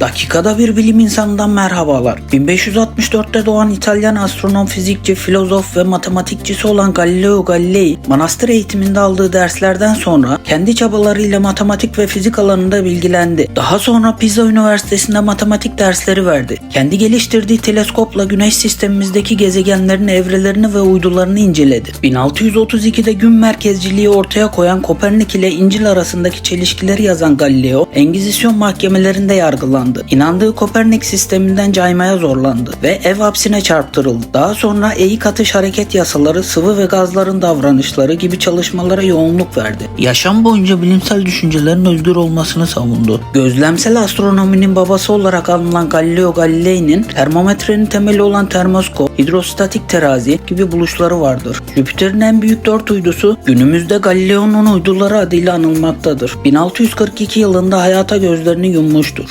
Dakikada bir bilim insanından merhabalar. 1564'te doğan İtalyan astronom, fizikçi, filozof ve matematikçisi olan Galileo Galilei, manastır eğitiminde aldığı derslerden sonra kendi çabalarıyla matematik ve fizik alanında bilgilendi. Daha sonra Pisa Üniversitesi'nde matematik dersleri verdi. Kendi geliştirdiği teleskopla güneş sistemimizdeki gezegenlerin evrelerini ve uydularını inceledi. 1632'de gün merkezciliği ortaya koyan Kopernik ile İncil arasındaki çelişkileri yazan Galileo, Engizisyon mahkemelerinde yargılandı. İnandığı Kopernik sisteminden caymaya zorlandı ve ev hapsine çarptırıldı. Daha sonra eğik atış hareket yasaları, sıvı ve gazların davranışları gibi çalışmalara yoğunluk verdi. Yaşam boyunca bilimsel düşüncelerin özgür olmasını savundu. Gözlemsel astronominin babası olarak anılan Galileo Galilei'nin termometrenin temeli olan termoskop, hidrostatik terazi gibi buluşları vardır. Jüpiter'in en büyük dört uydusu günümüzde Galileo'nun uyduları adıyla anılmaktadır. 1642 yılında hayata gözlerini yummuştur.